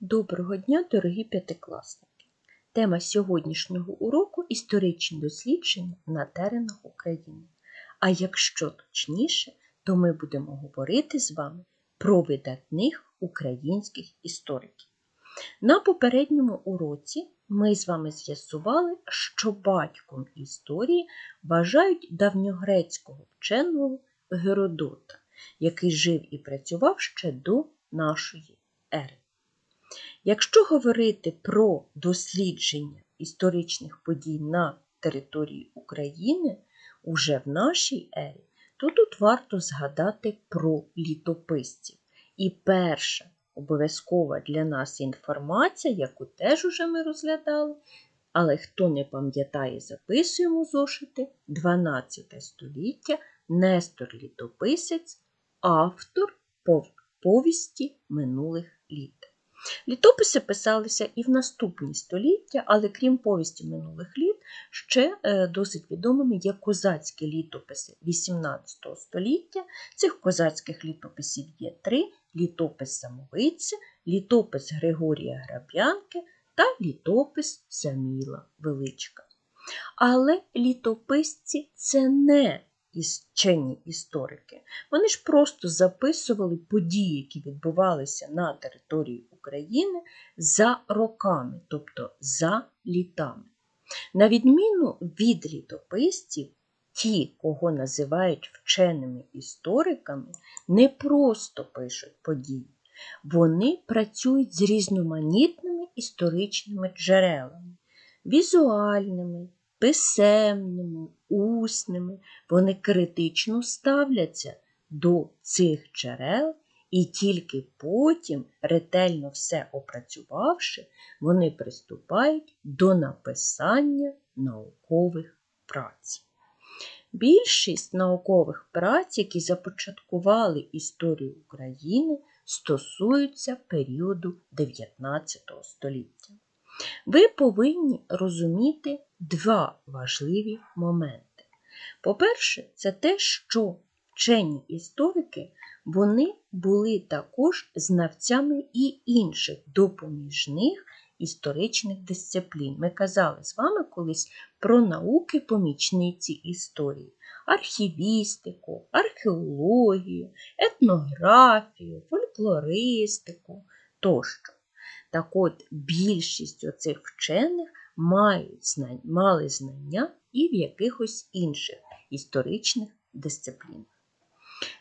Доброго дня, дорогі п'ятикласники! Тема сьогоднішнього уроку історичні дослідження на теренах України. А якщо точніше, то ми будемо говорити з вами про видатних українських істориків. На попередньому уроці ми з вами з'ясували, що батьком історії вважають давньогрецького вченого Геродота, який жив і працював ще до нашої ери. Якщо говорити про дослідження історичних подій на території України уже в нашій ері, то тут варто згадати про літописців. І перша обов'язкова для нас інформація, яку теж уже ми розглядали, але хто не пам'ятає, записуємо зошити 12 століття Нестор Літописець, автор повісті минулих літ. Літописи писалися і в наступні століття, але крім повісті минулих літ, ще е, досить відомими є козацькі літописи XVIII століття. Цих козацьких літописів є три: літопис Самовиця, літопис Григорія Граб'янки та літопис Саміла Величка. Але літописці це не вчені історики. Вони ж просто записували події, які відбувалися на території України за роками, тобто за літами. На відміну від літописців, ті, кого називають вченими істориками, не просто пишуть події, вони працюють з різноманітними історичними джерелами, візуальними, писемними, усними, вони критично ставляться до цих джерел і тільки потім, ретельно все опрацювавши, вони приступають до написання наукових праць. Більшість наукових праць, які започаткували історію України, стосуються періоду 19 століття. Ви повинні розуміти два важливі моменти. По-перше, це те, що вчені історики вони були також знавцями і інших допоміжних історичних дисциплін. Ми казали з вами колись про науки помічниці історії, архівістику, археологію, етнографію, фольклористику тощо. Так от більшість оцих вчених мають знання, мали знання і в якихось інших історичних дисциплінах.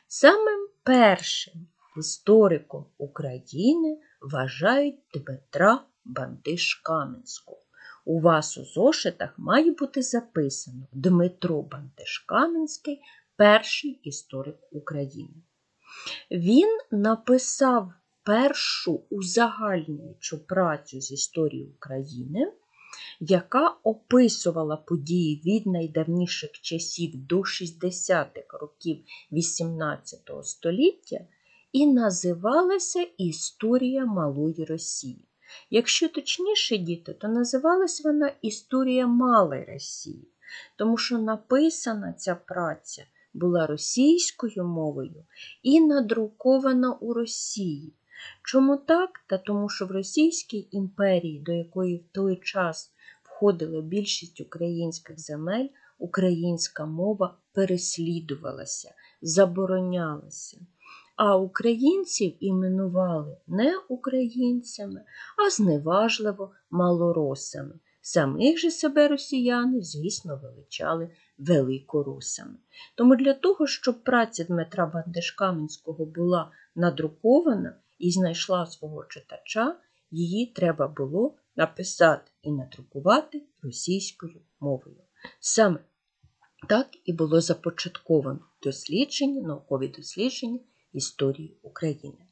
Самим першим істориком України вважають Дмитра Бандиш-Каменського. У вас у зошитах має бути записано Дмитро Бандиш-Каменський перший історик України. Він написав першу узагальнюючу працю з історії України, яка описувала події від найдавніших часів до 60-х років XVIII століття і називалася Історія Малої Росії. Якщо точніше, діти, то називалась вона Історія Малої Росії, тому що написана ця праця була російською мовою і надрукована у Росії. Чому так? Та тому що в Російській імперії, до якої в той час входила більшість українських земель, українська мова переслідувалася, заборонялася. А українців іменували не українцями, а зневажливо малоросами. Самих же себе росіяни, звісно, величали великорусами. Тому для того, щоб праця Дмитра Бандешкаменського була надрукована, і знайшла свого читача, її треба було написати і надрукувати російською мовою. Саме так і було започатковано дослідження, наукові дослідження історії України.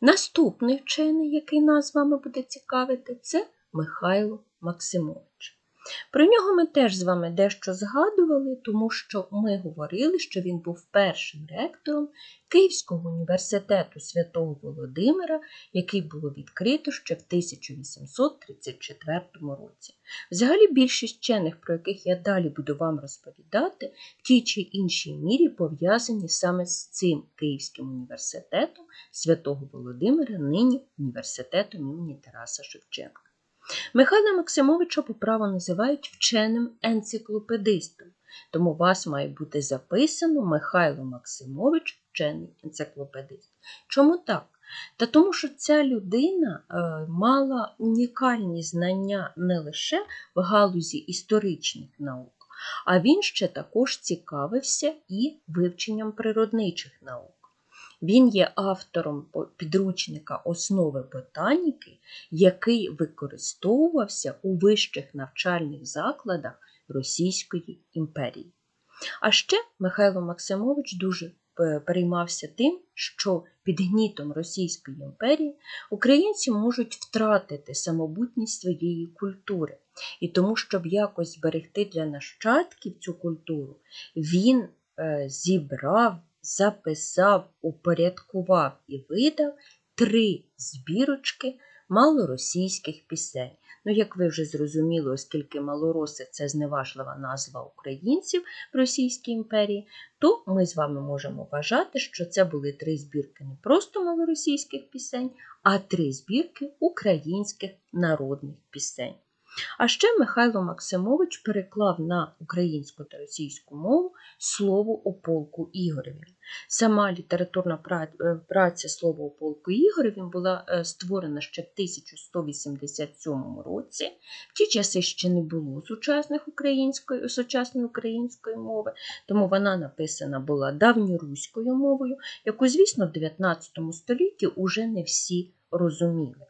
Наступний вчений, який нас з вами буде цікавити, це Михайло Максимович. Про нього ми теж з вами дещо згадували, тому що ми говорили, що він був першим ректором Київського університету святого Володимира, який було відкрито ще в 1834 році. Взагалі більшість вчених, про яких я далі буду вам розповідати, в тій чи іншій мірі пов'язані саме з цим Київським університетом святого Володимира, нині університетом імені Тараса Шевченка. Михайла Максимовича по праву називають вченим енциклопедистом, тому у вас має бути записано Михайло Максимович, вчений енциклопедист. Чому так? Та тому, що ця людина е, мала унікальні знання не лише в галузі історичних наук, а він ще також цікавився і вивченням природничих наук. Він є автором підручника основи ботаніки, який використовувався у вищих навчальних закладах Російської імперії. А ще Михайло Максимович дуже переймався тим, що під гнітом Російської імперії українці можуть втратити самобутність своєї культури. І тому, щоб якось зберегти для нащадків цю культуру, він е, зібрав записав, упорядкував і видав три збірочки малоросійських пісень. Ну, як ви вже зрозуміли, оскільки малороси це зневажлива назва українців в Російській імперії, то ми з вами можемо вважати, що це були три збірки не просто малоросійських пісень, а три збірки українських народних пісень. А ще Михайло Максимович переклав на українську та російську мову слово о полку Ігореві. Сама літературна е, праця слово о полку Ігореві була е, створена ще в 1187 році. В ті часи ще не було сучасних української, сучасної української мови, тому вона написана була давньоруською мовою, яку, звісно, в 19 столітті уже не всі розуміли.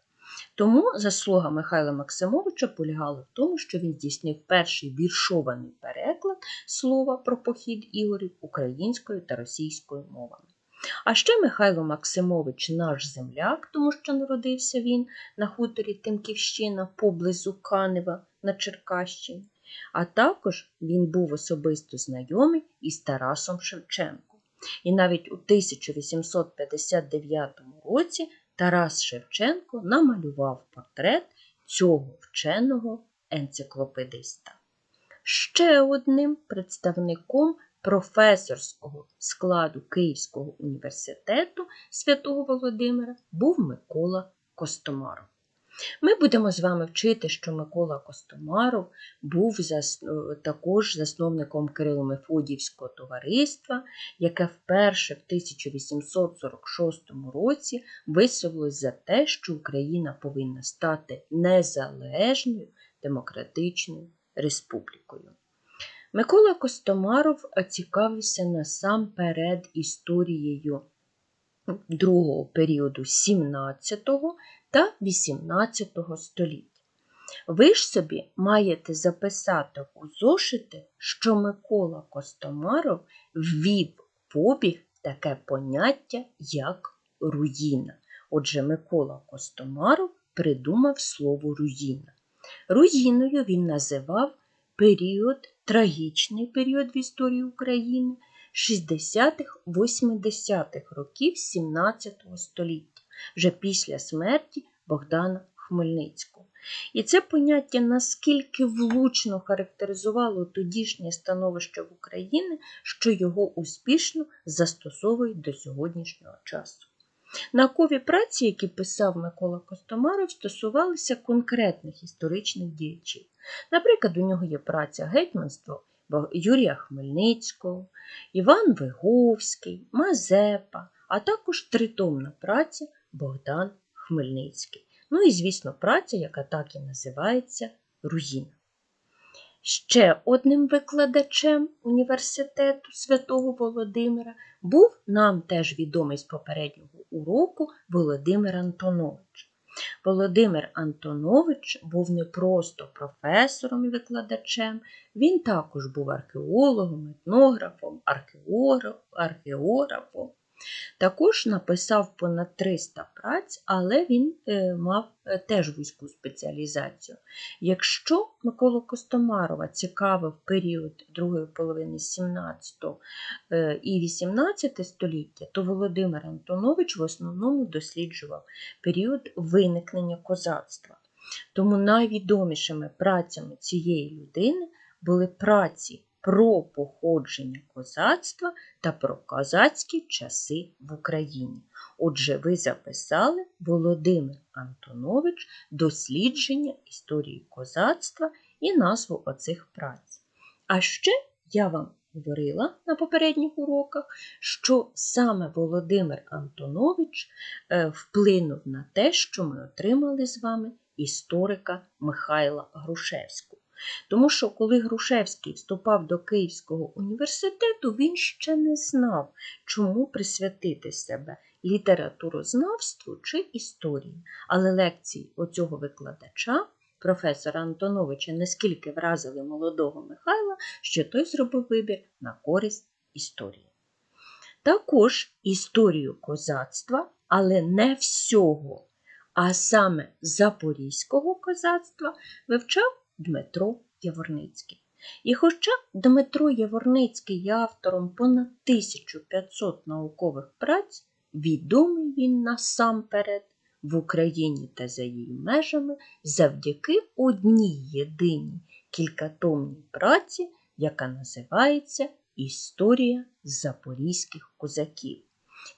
Тому заслуга Михайла Максимовича полягала в тому, що він здійснив перший віршований переклад слова про похід Ігорів українською та російською мовами. А ще Михайло Максимович наш земляк, тому що народився він на хуторі Тимківщина поблизу Канева на Черкащині, а також він був особисто знайомий із Тарасом Шевченком. І навіть у 1859 році Тарас Шевченко намалював портрет цього вченого енциклопедиста. Ще одним представником професорського складу Київського університету святого Володимира був Микола Костомаров. Ми будемо з вами вчити, що Микола Костомаров був також засновником Кирило-Мефодіївського товариства, яке вперше в 1846 році висловилось за те, що Україна повинна стати незалежною демократичною республікою. Микола Костомаров цікавився насамперед історією другого періоду 17-го та XVIII століття. Ви ж собі маєте записати у зошити, що Микола Костомаров ввів в обіг таке поняття, як руїна. Отже, Микола Костомаров придумав слово руїна. Руїною він називав період, трагічний період в історії України 60-80-х років 17 століття вже після смерті Богдана Хмельницького. І це поняття наскільки влучно характеризувало тодішнє становище в Україні, що його успішно застосовують до сьогоднішнього часу. Наукові праці, які писав Микола Костомаров, стосувалися конкретних історичних діячів. Наприклад, у нього є праця гетьманство Юрія Хмельницького, Іван Виговський, Мазепа, а також тритомна праця Богдан Хмельницький. Ну і, звісно, праця, яка так і називається Руїна. Ще одним викладачем університету святого Володимира був нам теж відомий з попереднього уроку Володимир Антонович. Володимир Антонович був не просто професором і викладачем, він також був археологом, етнографом, археографом, Також написав понад 300 праць, але він е, мав е, теж вузьку спеціалізацію. Якщо Миколу Костомарова цікавив період другої половини 17 е, і 18 століття, то Володимир Антонович в основному досліджував період виникнення козацтва. Тому найвідомішими працями цієї людини були праці про походження козацтва та про козацькі часи в Україні. Отже, ви записали Володимир Антонович дослідження історії козацтва і назву оцих праць. А ще я вам говорила на попередніх уроках, що саме Володимир Антонович е, вплинув на те, що ми отримали з вами історика Михайла Грушевського. Тому що коли Грушевський вступав до Київського університету, він ще не знав, чому присвятити себе літературознавству чи історії. Але лекції оцього викладача, професора Антоновича, наскільки вразили молодого Михайла, що той зробив вибір на користь історії. Також історію козацтва, але не всього, а саме запорізького козацтва вивчав Дмитро Яворницький. І хоча Дмитро Яворницький є автором понад 1500 наукових праць, відомий він насамперед в Україні та за її межами завдяки одній єдиній кількатомній праці, яка називається Історія запорізьких козаків.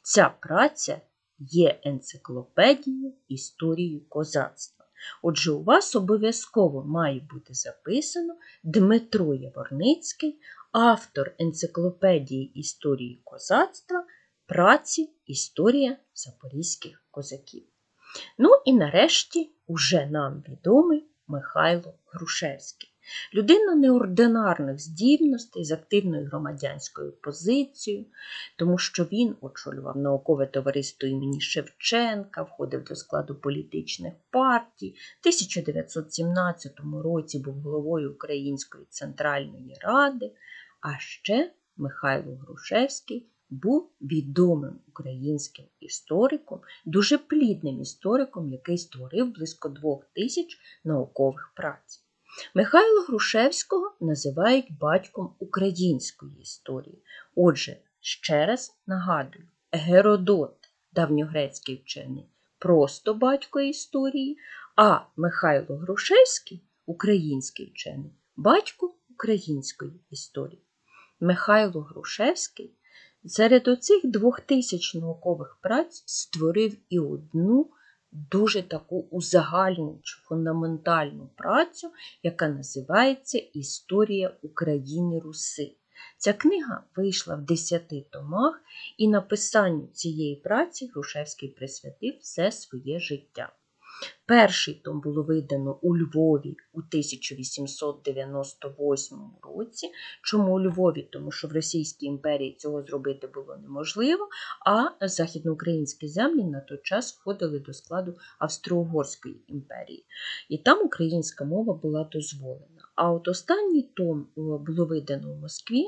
Ця праця є енциклопедією історії козацтва. Отже, у вас обов'язково має бути записано Дмитро Яворницький, автор енциклопедії історії козацтва, праці Історія запорізьких козаків. Ну і нарешті уже нам відомий Михайло Грушевський. Людина неординарних здібностей з активною громадянською позицією, тому що він очолював наукове товариство імені Шевченка, входив до складу політичних партій. В 1917 році був головою Української центральної ради, а ще Михайло Грушевський був відомим українським істориком, дуже плідним істориком, який створив близько двох тисяч наукових праць. Михайла Грушевського називають батьком української історії. Отже, ще раз нагадую, Геродот, давньогрецький вчений, просто батько історії, а Михайло Грушевський, український вчений, батько української історії. Михайло Грушевський серед оцих двох тисяч наукових праць створив і одну дуже таку узагальнюючу фундаментальну працю, яка називається Історія України Руси. Ця книга вийшла в 10 томах, і написанню цієї праці Грушевський присвятив все своє життя. Перший том було видано у Львові у 1898 році. Чому у Львові? Тому що в Російській імперії цього зробити було неможливо, а західноукраїнські землі на той час входили до складу Австро-Угорської імперії. І там українська мова була дозволена. А от останній том було видано в Москві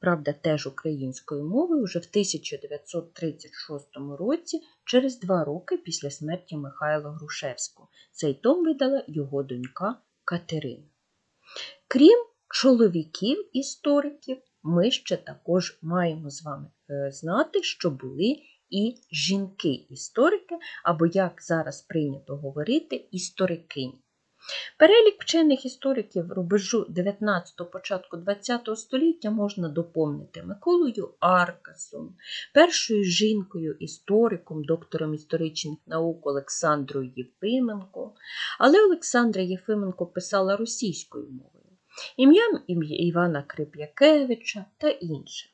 правда, теж українською мовою, вже в 1936 році, через два роки після смерті Михайла Грушевського. Цей том видала його донька Катерина. Крім чоловіків-істориків, ми ще також маємо з вами е, знати, що були і жінки-історики, або, як зараз прийнято говорити, історикині. Перелік вчених істориків рубежу 19-го, початку 20-го століття можна доповнити Миколою Аркасом, першою жінкою, істориком, доктором історичних наук Олександрою Єфименко. Але Олександра Єфименко писала російською мовою, ім'ям Івана Крип'якевича та інших.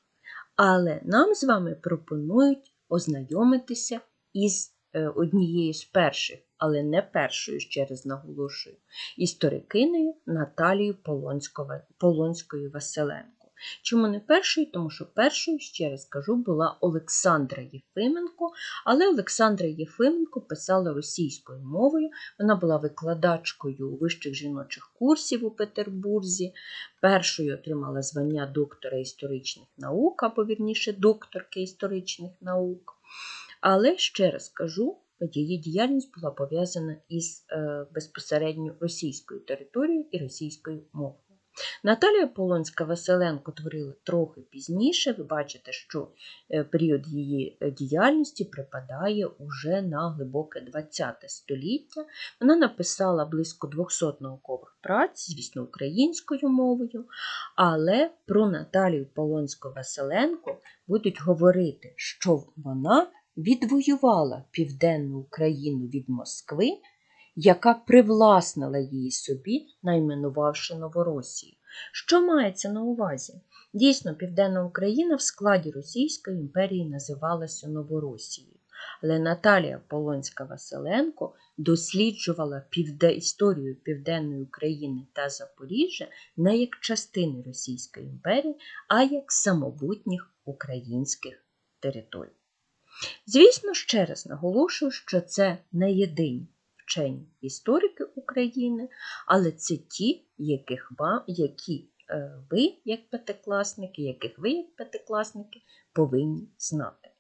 Але нам з вами пропонують ознайомитися із е, однією з перших але не першою, ще раз наголошую, історикинею Наталією Полонською Василенко. Чому не першою? Тому що першою, ще раз кажу, була Олександра Єфименко, але Олександра Єфименко писала російською мовою. Вона була викладачкою вищих жіночих курсів у Петербурзі. Першою отримала звання доктора історичних наук, або вірніше докторки історичних наук. Але ще раз кажу, її діяльність була пов'язана із е, безпосередньо російською територією і російською мовою. Наталія Полонська Василенко творила трохи пізніше. Ви бачите, що е, період її е, діяльності припадає уже на глибоке ХХ століття. Вона написала близько 200 наукових праць, звісно, українською мовою, але про Наталію Полонську Василенко будуть говорити, що вона відвоювала південну Україну від Москви, яка привласнила її собі, найменувавши Новоросію. Що мається на увазі? Дійсно, Південна Україна в складі Російської імперії називалася Новоросією. Але Наталія Полонська Василенко досліджувала історію Південної України та Запоріжжя не як частини Російської імперії, а як самобутніх українських територій. Звісно, ще раз наголошую, що це не єдині вчені історики України, але це ті, яких вам, які е, ви, як п'ятикласники, яких ви, як п'ятикласники, повинні знати.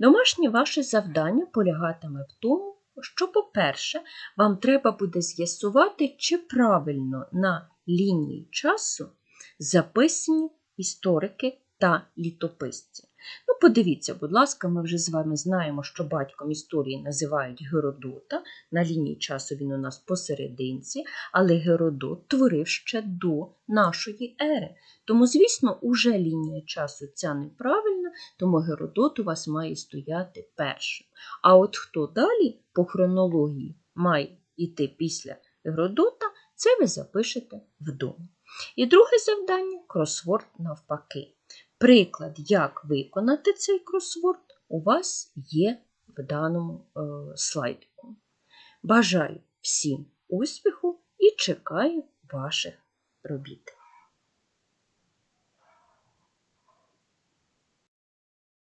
Домашнє ваше завдання полягатиме в тому, що, по-перше, вам треба буде з'ясувати, чи правильно на лінії часу записані історики та літописці. Ну, подивіться, будь ласка, ми вже з вами знаємо, що батьком історії називають Геродота. На лінії часу він у нас посерединці, але Геродот творив ще до нашої ери. Тому, звісно, уже лінія часу ця неправильна, тому Геродот у вас має стояти першим. А от хто далі по хронології має йти після Геродота, це ви запишете вдома. І друге завдання кросворд навпаки. Приклад, як виконати цей кросворд, у вас є в даному е, слайдику. Бажаю всім успіху і чекаю ваших робіт.